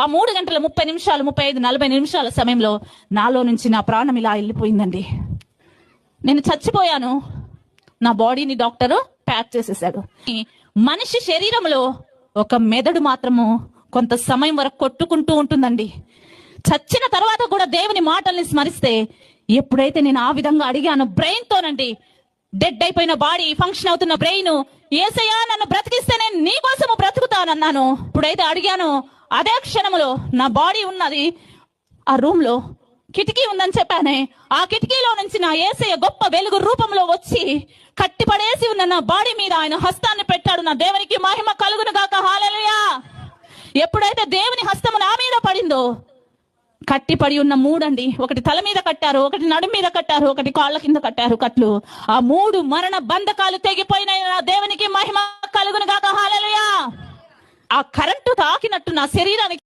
ఆ మూడు గంటల ముప్పై నిమిషాలు ముప్పై ఐదు నలభై నిమిషాల సమయంలో నాలో నుంచి నా ప్రాణం ఇలా వెళ్ళిపోయిందండి. నేను చచ్చిపోయాను. నా బాడీని డాక్టర్ ప్యాక్ చేసేసాడు మనిషి శరీరంలో ఒక మెదడు మాత్రము కొంత సమయం వరకు కొట్టుకుంటూ ఉంటుందండి. చచ్చిన తర్వాత కూడా దేవుని మాటల్ని స్మరిస్తే ఎప్పుడైతే నేను ఆ విధంగా అడిగాను బ్రెయిన్ తోనండి డెడ్ అయిపోయిన బాడీ ఫంక్షన్ అవుతున్న బ్రెయిన్ ఏసయ్యా నన్ను బ్రతికిస్తే నేను నీ కోసము బ్రతుకుతానన్నాను. ఇప్పుడైతే అడిగాను అదే క్షణములో నా బాడీ ఉన్నది ఆ రూమ్లో కిటికీ ఉందని చెప్పానే. ఆ కిటికీలో నుంచి నా ఏసయ్య గొప్ప వెలుగు రూపంలో వచ్చి కట్టిపడేసి ఉన్న నా బాడీ మీద ఆయన హస్తాన్ని పెట్టాడు. నా దేవునికి మహిమ కలుగును గాక. హాలలుయా ఎప్పుడైతే దేవుని హస్తము నా మీద పడిందో కట్టిపడి ఉన్న మూడండి. ఒకటి తల మీద కట్టారు ఒకటి నడుము మీద కట్టారు ఒకటి కాళ్ళ కింద కట్టారు కట్లు. ఆ మూడు మరణ బంధకాలు తెగిపోయినాయి. నా దేవునికి మహిమ కలుగును గాక. హాల ఆ కరెంటు తాకినట్టు నా శరీరానికి